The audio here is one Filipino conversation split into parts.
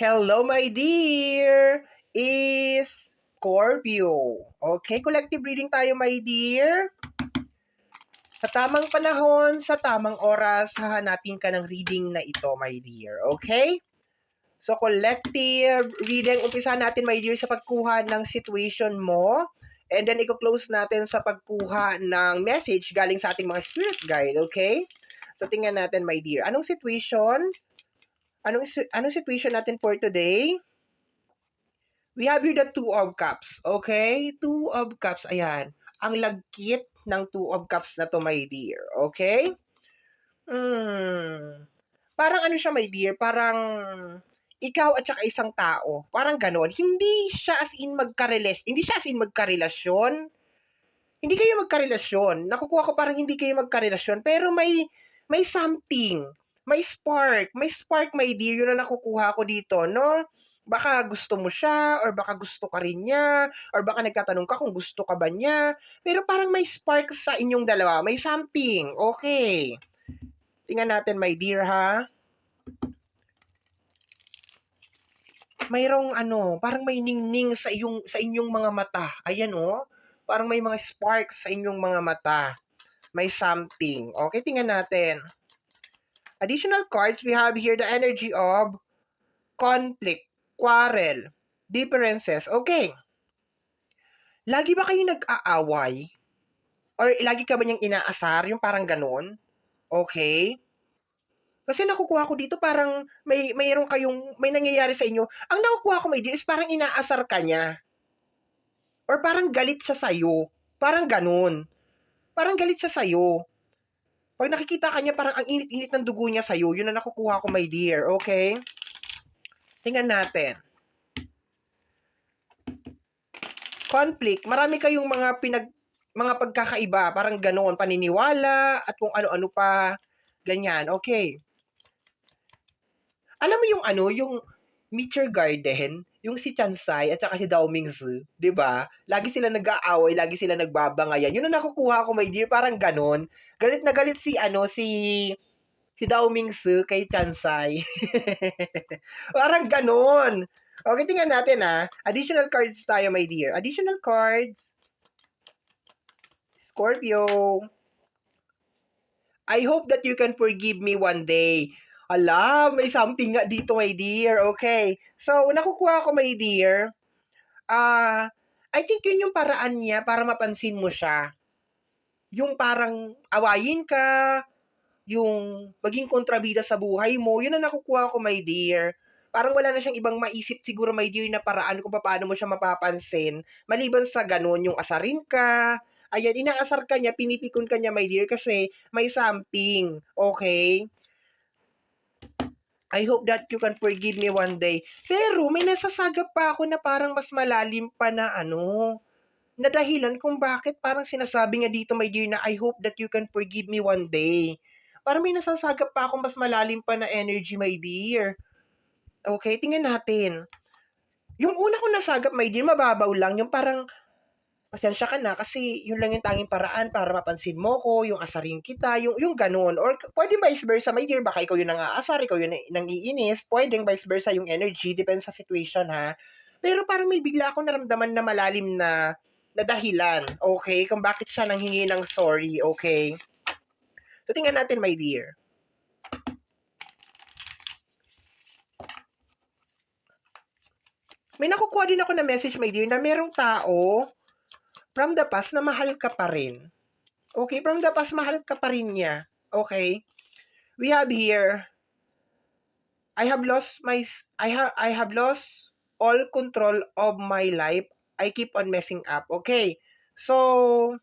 Hello, my dear! Is Scorpio. Okay, collective reading tayo, my dear. Sa tamang panahon, sa tamang oras, hahanapin ka ng reading na ito, my dear. Okay? So, collective reading, umpisa natin, my dear, sa pagkuha ng situation mo. And then, i-close natin sa pagkuha ng message galing sa ating mga spirit guide, okay? So, tingnan natin, my dear. Anong situation? Anong, anong situation natin for today? We have here the two of cups, okay? Two of cups, ayan. Ang lagkit ng two of cups na to, my dear, okay? Hmm. Parang ano siya, my dear? Parang ikaw at saka isang tao. Parang ganon. Hindi siya as in magkarelasyon. Hindi siya as in magkarelasyon. Hindi kayo magkarelasyon. Nakukuha ko parang hindi kayo magkarelasyon. Pero may, may something. May spark. May spark, my dear. Yun ang nakukuha ko dito, no? Baka gusto mo siya, or baka gusto ka rin niya, or baka nagtatanong ka kung gusto ka ba niya. Pero parang may spark sa inyong dalawa. May something. Okay. Tingnan natin, my dear, ha? mayroong ano, parang may ningning sa iyong sa inyong mga mata. Ayan oh. Parang may mga sparks sa inyong mga mata. May something. Okay, tingnan natin. Additional cards, we have here the energy of conflict, quarrel, differences. Okay. Lagi ba kayo nag-aaway? Or lagi ka ba niyang inaasar? Yung parang ganun? Okay. Kasi nakukuha ko dito parang may mayroon kayong may nangyayari sa inyo. Ang nakukuha ko may is parang inaasar ka niya. Or parang galit siya sa iyo. Parang ganun. Parang galit siya sa iyo. Pag nakikita ka niya, parang ang init-init ng dugo niya sa iyo. Yun ang nakukuha ko, my dear. Okay? Tingnan natin. Conflict. Marami kayong mga pinag mga pagkakaiba, parang ganoon, paniniwala, at kung ano-ano pa, ganyan. Okay. Alam mo yung ano, yung Meet Your Garden, yung si Chansay at saka si Dao Mingzi, 'di ba? Lagi sila nag-aaway, lagi sila nagbabangayan. Yun ang nakukuha ko, my dear, parang ganon. Galit na galit si ano si si Dao Mingzi kay Chansay. parang ganon. Okay, tingnan natin ah. Additional cards tayo, my dear. Additional cards. Scorpio. I hope that you can forgive me one day. Ala, may something nga dito, my dear. Okay. So, nakukuha ko, my dear. Ah, uh, I think yun yung paraan niya para mapansin mo siya. Yung parang awayin ka, yung maging kontrabida sa buhay mo, yun ang nakukuha ko, my dear. Parang wala na siyang ibang maisip siguro, my dear, na paraan kung paano mo siya mapapansin. Maliban sa ganun, yung asarin ka, ayan, inaasar ka niya, pinipikon ka niya, my dear, kasi may something, okay? I hope that you can forgive me one day. Pero may nasasagap pa ako na parang mas malalim pa na ano, na dahilan kung bakit parang sinasabi nga dito, my dear, na I hope that you can forgive me one day. Parang may nasasagap pa ako mas malalim pa na energy, my dear. Okay, tingnan natin. Yung una ko nasagap, my dear, mababaw lang. Yung parang, pasensya ka na kasi yun lang yung tanging paraan para mapansin mo ko, yung asarin kita, yung, yung ganun. Or pwede vice versa, my dear, baka ikaw yung nang-aasar, ikaw yung nang iinis, pwedeng vice versa yung energy, depends sa situation ha. Pero parang may bigla akong naramdaman na malalim na, na dahilan, okay, kung bakit siya nang hingi ng sorry, okay. So tingnan natin, my dear. May nakukuha din ako na message, my dear, na merong tao from the past na mahal ka pa rin. Okay, from the past mahal ka pa rin niya. Okay? We have here I have lost my I have I have lost all control of my life. I keep on messing up. Okay. So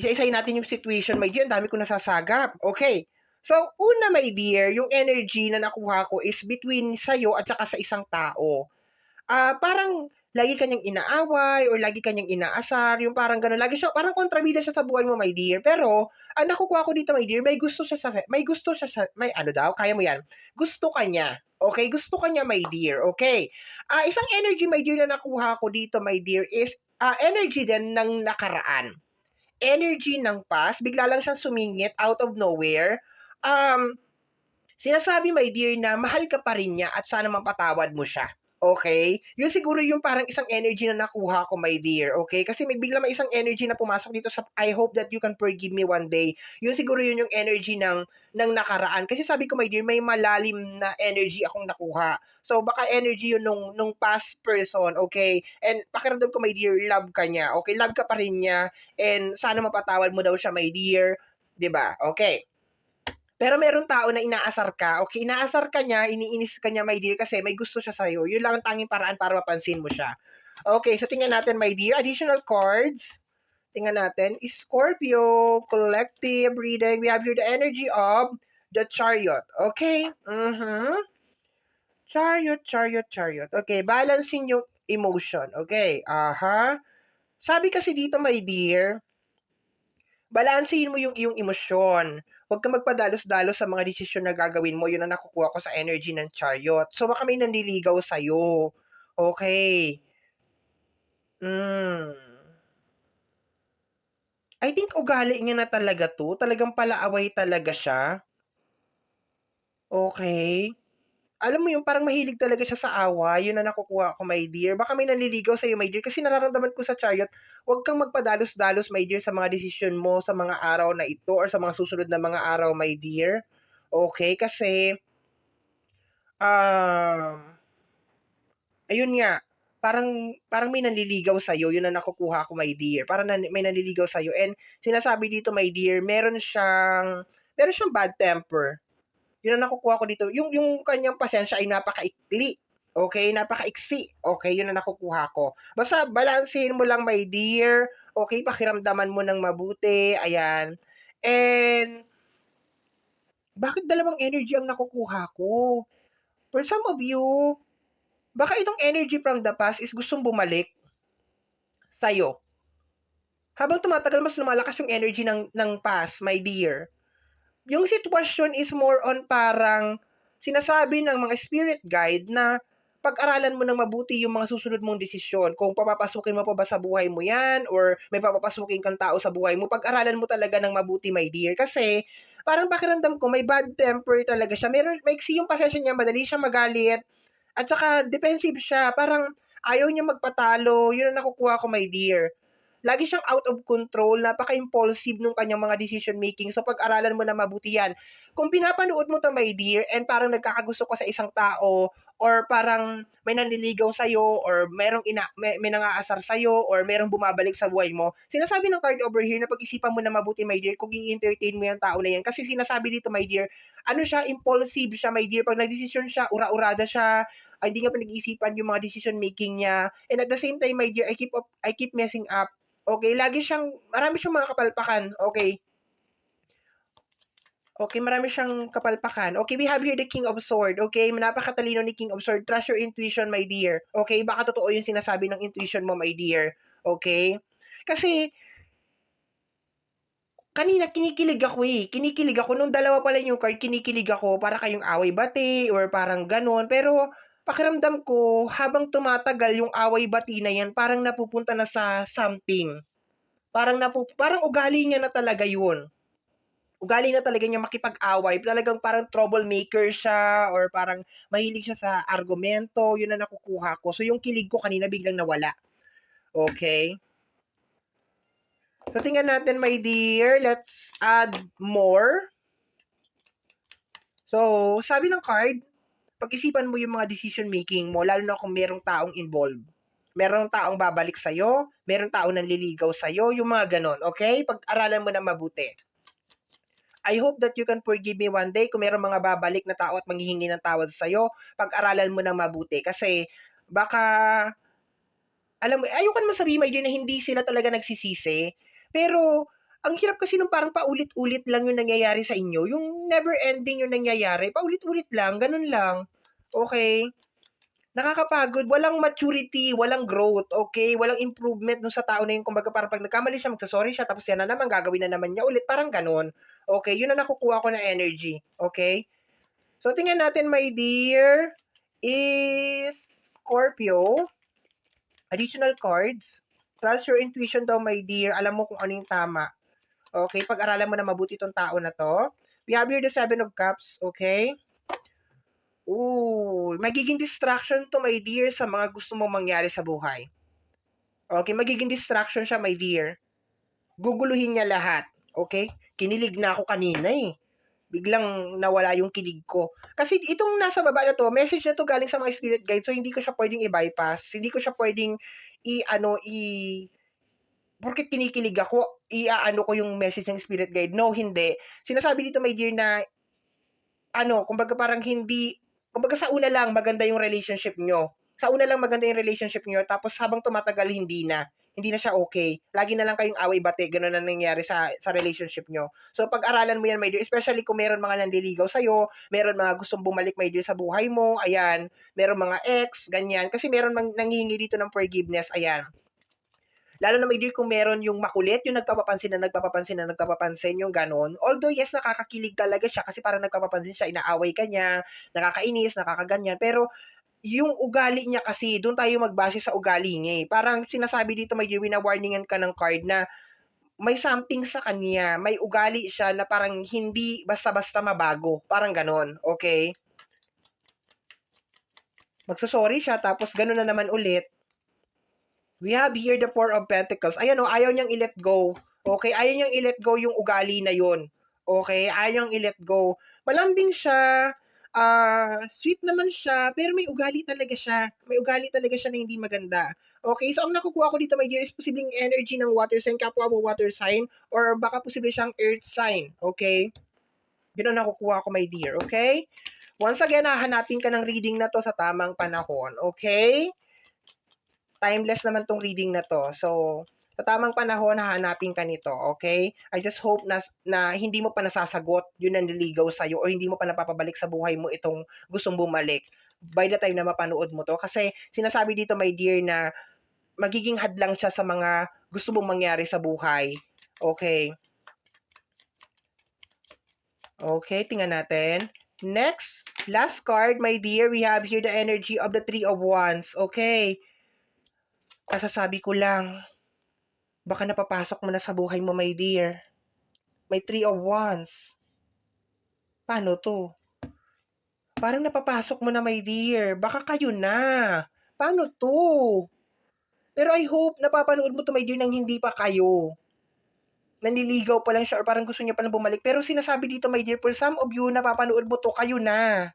isa-isayin natin yung situation, my dear. Ang dami ko nasasagap. Okay. So, una, my dear, yung energy na nakuha ko is between sa'yo at saka sa isang tao. Ah, uh, parang lagi kanyang inaaway or lagi kanyang inaasar, yung parang gano'n. Lagi siya, parang kontrabida siya sa buhay mo, my dear. Pero, ang nakukuha ko dito, my dear, may gusto siya sa, may gusto siya sa, may ano daw, kaya mo yan. Gusto kanya. Okay? Gusto kanya, my dear. Okay? Uh, isang energy, my dear, na nakuha ko dito, my dear, is uh, energy din ng nakaraan. Energy ng past. Bigla lang siyang sumingit out of nowhere. Um, Sinasabi, my dear, na mahal ka pa rin niya at sana mapatawad mo siya. Okay? Yun siguro yung parang isang energy na nakuha ko, my dear. Okay? Kasi may bigla may isang energy na pumasok dito sa I hope that you can forgive me one day. Yun siguro yun yung energy ng ng nakaraan. Kasi sabi ko, my dear, may malalim na energy akong nakuha. So, baka energy yun nung, nung past person, okay? And pakiramdam ko, my dear, love ka niya. Okay? Love ka pa rin niya. And sana mapatawad mo daw siya, my dear. 'Di ba? Okay. Pero meron tao na inaasar ka. Okay, inaasar ka niya, iniinis ka niya, my dear, kasi may gusto siya sa'yo. Yun lang ang tanging paraan para mapansin mo siya. Okay, so tingnan natin, my dear. Additional cards. Tingnan natin. Scorpio, collective reading. We have here the energy of the chariot. Okay? Mm-hmm. Chariot, chariot, chariot. Okay, balancing yung emotion. Okay, aha. Sabi kasi dito, my dear, balansehin mo yung iyong emosyon. Huwag kang magpadalos-dalos sa mga desisyon na gagawin mo. Yun ang nakukuha ko sa energy ng chariot. So, baka may nanliligaw sa'yo. Okay. Mm. I think ugali niya na talaga to. Talagang palaaway talaga siya. Okay. Alam mo yung parang mahilig talaga siya sa awa. Yun ang nakukuha ko, my dear. Baka may nanliligaw sa'yo, my dear. Kasi nararamdaman ko sa chariot, huwag kang magpadalos-dalos, my dear, sa mga desisyon mo sa mga araw na ito or sa mga susunod na mga araw, my dear. Okay? Kasi, um, ayun nga, parang parang may nanliligaw sa iyo, yun ang nakukuha ko, my dear. Parang nan, may nanliligaw sa iyo. And sinasabi dito, my dear, meron siyang meron siyang bad temper. Yun ang nakukuha ko dito. Yung yung kanyang pasensya ay napakaikli. Okay, napakaiksi. Okay, yun ang nakukuha ko. Basta balansehin mo lang, my dear. Okay, pakiramdaman mo ng mabuti. Ayan. And bakit dalawang energy ang nakukuha ko? For some of you, baka itong energy from the past is gustong bumalik sa'yo. Habang tumatagal, mas lumalakas yung energy ng, ng past, my dear. Yung sitwasyon is more on parang sinasabi ng mga spirit guide na pag-aralan mo ng mabuti yung mga susunod mong desisyon. Kung papapasukin mo pa ba sa buhay mo yan or may papapasukin kang tao sa buhay mo, pag-aralan mo talaga ng mabuti, my dear. Kasi parang pakiramdam ko, may bad temper talaga siya. Meron, maiksi yung pasensya niya, madali siya magalit. At saka, defensive siya. Parang ayaw niya magpatalo. Yun ang nakukuha ko, my dear. Lagi siyang out of control, napaka-impulsive nung kanyang mga decision making. So, pag-aralan mo na mabuti yan. Kung pinapanood mo to, my dear, and parang nagkakagusto ko sa isang tao, or parang may nanliligaw sa'yo, or merong ina, may, may nangaasar sa'yo, or merong bumabalik sa buhay mo, sinasabi ng card over here na pag-isipan mo na mabuti, my dear, kung i-entertain mo yung tao na yan. Kasi sinasabi dito, my dear, ano siya, impulsive siya, my dear. Pag nag-decision siya, ura-urada siya, ay, hindi nga pinag-iisipan yung mga decision making niya. And at the same time, my dear, I keep up, I keep messing up. Okay, lagi siyang, marami siyang mga kapalpakan. Okay. Okay, marami siyang kapalpakan. Okay, we have here the King of Sword. Okay, napakatalino ni King of Sword. Trust your intuition, my dear. Okay, baka totoo yung sinasabi ng intuition mo, my dear. Okay? Kasi, kanina kinikilig ako eh. Kinikilig ako. Nung dalawa pala yung card, kinikilig ako para kayong away bati or parang ganon. Pero, pakiramdam ko, habang tumatagal yung away bati na yan, parang napupunta na sa something. Parang, napu parang ugali niya na talaga yun ugali na talaga niya makipag-away. Talagang parang troublemaker siya or parang mahilig siya sa argumento. Yun na nakukuha ko. So, yung kilig ko kanina biglang nawala. Okay? So, tingnan natin, my dear. Let's add more. So, sabi ng card, pag-isipan mo yung mga decision making mo, lalo na kung merong taong involved. Merong taong babalik sa'yo, merong taong nanliligaw sa'yo, yung mga ganon, okay? Pag-aralan mo na mabuti. I hope that you can forgive me one day kung mayroong mga babalik na tao at manghihingi ng tawad sa'yo, pag-aralan mo ng mabuti. Kasi, baka, alam mo, ayoko naman sabihin, dear, na hindi sila talaga nagsisisi. Pero, ang hirap kasi nung parang paulit-ulit lang yung nangyayari sa inyo. Yung never ending yung nangyayari. Paulit-ulit lang, ganun lang. Okay? Nakakapagod, walang maturity, walang growth, okay? Walang improvement dun sa tao na yun. Kumbaga parang pag nagkamali siya, magsasorry siya, tapos yan na naman, gagawin na naman niya ulit. Parang ganun. Okay, yun ang nakukuha ko na energy. Okay? So, tingnan natin, my dear, is Scorpio. Additional cards. Trust your intuition daw, my dear. Alam mo kung ano yung tama. Okay, pag-aralan mo na mabuti itong tao na to. We have here the Seven of Cups, okay? Ooh, magiging distraction to, my dear, sa mga gusto mong mangyari sa buhay. Okay, magiging distraction siya, my dear. Guguluhin niya lahat. Okay? Kinilig na ako kanina eh. Biglang nawala yung kilig ko. Kasi itong nasa baba na to, message na to galing sa mga spirit guide, so hindi ko siya pwedeng i-bypass. Hindi ko siya pwedeng i ano i porket kinikilig ako, i-aano ko yung message ng spirit guide. No, hindi. Sinasabi dito, my dear, na ano, kumbaga parang hindi, kumbaga sa una lang maganda yung relationship nyo. Sa una lang maganda yung relationship nyo, tapos habang tumatagal, hindi na. Hindi na siya okay. Lagi na lang kayong away-bate, gano'n na nangyayari sa, sa relationship nyo. So, pag-aralan mo yan, my dear, especially kung meron mga nandiligaw sa'yo, meron mga gustong bumalik, my dear, sa buhay mo, ayan, meron mga ex, ganyan. Kasi meron mang nangihingi dito ng forgiveness, ayan. Lalo na may dear kung meron yung makulit, yung nagpapapansin na nagpapapansin na nagpapapansin, yung ganon. Although yes, nakakakilig talaga siya kasi parang nagpapapansin siya, inaaway ka niya, nakakainis, nakakaganyan. Pero yung ugali niya kasi, doon tayo magbase sa ugali niya eh. Parang sinasabi dito may wina-warningan ka ng card na may something sa kanya, may ugali siya na parang hindi basta-basta mabago. Parang ganon, okay? Magsusorry siya, tapos ganon na naman ulit. We have here the Four of Pentacles. Ayan o, ayaw niyang i-let go. Okay, ayaw niyang i-let go yung ugali na yun. Okay, ayaw niyang i-let go. Malambing siya, ah, sweet naman siya, pero may ugali talaga siya. May ugali talaga siya na hindi maganda. Okay, so ang nakukuha ko dito, my dear, is posibleng energy ng water sign, kapwa mo water sign, or baka posible siyang earth sign. Okay? Yun ang nakukuha ko, my dear. Okay? Once again, hahanapin ka ng reading na to sa tamang panahon. Okay? Timeless naman tong reading na to. So, sa tamang panahon, hahanapin ka nito, okay? I just hope na, na hindi mo pa nasasagot yun ang nililigaw sa'yo o hindi mo pa napapabalik sa buhay mo itong gustong bumalik by the time na mapanood mo to. Kasi sinasabi dito, my dear, na magiging hadlang siya sa mga gusto mong mangyari sa buhay. Okay. Okay, tingnan natin. Next, last card, my dear, we have here the energy of the Three of Wands. Okay. Kasasabi ko lang, baka napapasok mo na sa buhay mo, my dear. May three of wands. Paano to? Parang napapasok mo na, my dear. Baka kayo na. Paano to? Pero I hope napapanood mo to, my dear, nang hindi pa kayo. Nanliligaw pa lang siya or parang gusto niya pa lang bumalik. Pero sinasabi dito, my dear, for some of you, napapanood mo to, kayo na.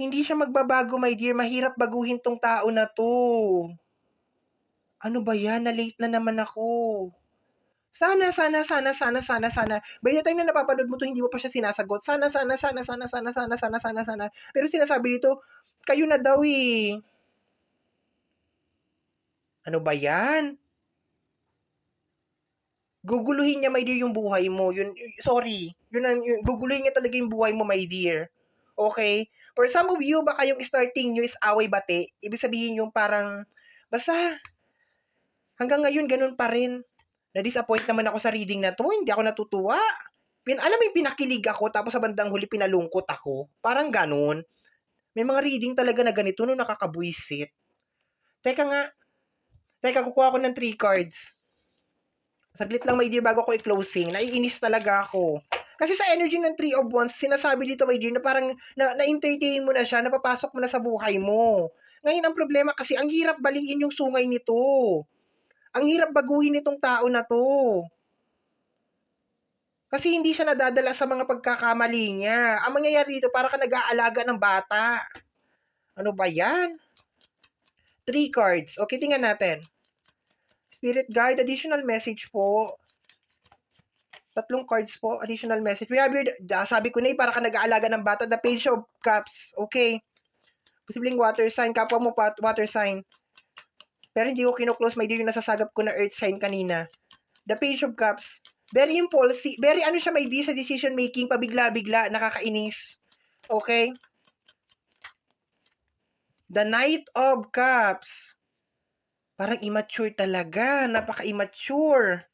Hindi siya magbabago, my dear. Mahirap baguhin tong tao na to. Ano ba yan? Na-late na naman ako. Sana, sana, sana, sana, sana, sana. By the time na napapanood mo to, hindi mo pa siya sinasagot. Sana, sana, sana, sana, sana, sana, sana, sana, sana. Pero sinasabi dito, kayo na daw eh. Ano ba yan? Guguluhin niya, my dear, yung buhay mo. Yun, sorry. Yun, ang- yun, guguluhin niya talaga yung buhay mo, my dear. Okay? For some of you, baka yung starting nyo is away bate. Ibig sabihin yung parang, basta, hanggang ngayon, ganun pa rin. Na-disappoint naman ako sa reading na to. Hindi ako natutuwa. Pin alam mo yung pinakilig ako, tapos sa bandang huli pinalungkot ako. Parang ganun. May mga reading talaga na ganito no nakakabuisit. Teka nga. Teka, kukuha ko ng three cards. Saglit lang, my dear, bago ko i-closing. Naiinis talaga ako. Kasi sa energy ng Three of Wands, sinasabi dito, my dear, na parang na, na-entertain mo na siya, napapasok mo na sa buhay mo. Ngayon, ang problema kasi, ang hirap baliin yung sungay nito. Ang hirap baguhin itong tao na to. Kasi hindi siya nadadala sa mga pagkakamali niya. Ang mangyayari dito, para ka nag-aalaga ng bata. Ano ba yan? Three cards. Okay, tingnan natin. Spirit guide, additional message po. Tatlong cards po, additional message. We have ah, sabi ko na eh, para ka nag-aalaga ng bata, the page of cups. Okay. Posibleng water sign, kapwa mo pa, water sign. Pero hindi ko kino-close, my dear, yung nasasagap ko na earth sign kanina. The page of cups. Very impulsive, very ano siya, my dear, sa decision making, pabigla-bigla, nakakainis. Okay. The Knight of Cups. Parang immature talaga. Napaka-immature.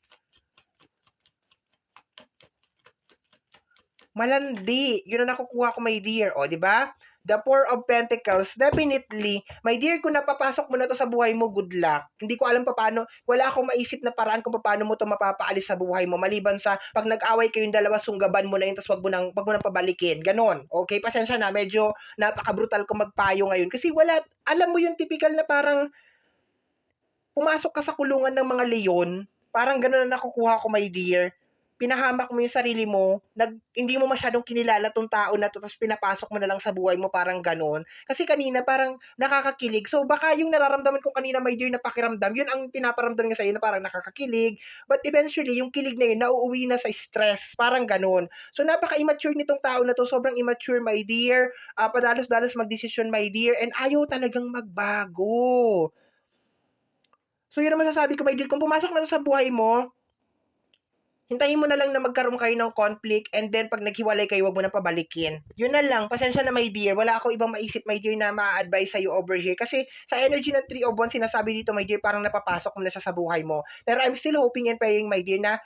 Malandi. Yun ang nakukuha ko, my dear. O, di ba? the Four of Pentacles, definitely, my dear, kung napapasok mo na to sa buhay mo, good luck. Hindi ko alam pa paano, wala akong maisip na paraan kung paano mo to mapapaalis sa buhay mo, maliban sa pag nag-away kayong dalawa, sunggaban mo na yun, tapos wag mo nang, wag mo nang pabalikin. Ganon. Okay, pasensya na, medyo napaka-brutal ko magpayo ngayon. Kasi wala, alam mo yung typical na parang, pumasok ka sa kulungan ng mga leon, parang gano'n na nakukuha ko, my dear. Pinahamak mo yung sarili mo, nag, hindi mo masyadong kinilala tong tao na to, tapos pinapasok mo na lang sa buhay mo, parang gano'n. Kasi kanina, parang nakakakilig. So, baka yung nararamdaman ko kanina, my dear, na pakiramdam, yun ang pinaparamdam niya sa'yo na parang nakakakilig. But eventually, yung kilig na yun, nauuwi na sa stress, parang gano'n. So, napaka-immature nitong tao na to, sobrang immature, my dear. Ah, padalos-dalos magdesisyon, my dear, and ayaw talagang magbago. So, yun ang masasabi ko, my dear. Kung pumasok na to sa buhay mo, hintayin mo na lang na magkaroon kayo ng conflict and then pag naghiwalay kayo, wag mo na pabalikin. Yun na lang. Pasensya na, my dear. Wala ako ibang maisip, my dear, na ma-advise sa'yo over here. Kasi sa energy ng 3 of Wands, sinasabi dito, my dear, parang napapasok mo na siya sa buhay mo. Pero I'm still hoping and praying, my dear, na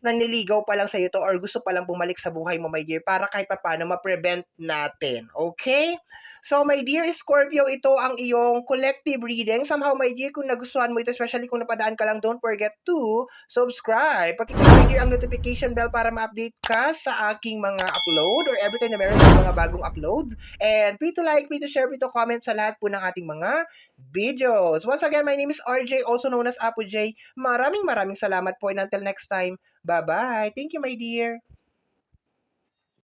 naniligaw pa lang sa'yo to or gusto pa lang bumalik sa buhay mo, my dear, para kahit pa paano ma-prevent natin. Okay? So, my dear Scorpio, ito ang iyong collective reading. Somehow, my dear, kung nagustuhan mo ito, especially kung napadaan ka lang, don't forget to subscribe. Dear, ang notification bell para ma-update ka sa aking mga upload or every time na meron akong mga bagong upload. And free to like, free to share, free to comment sa lahat po ng ating mga videos. Once again, my name is RJ, also known as Apo J. Maraming maraming salamat po and until next time, bye-bye. Thank you, my dear.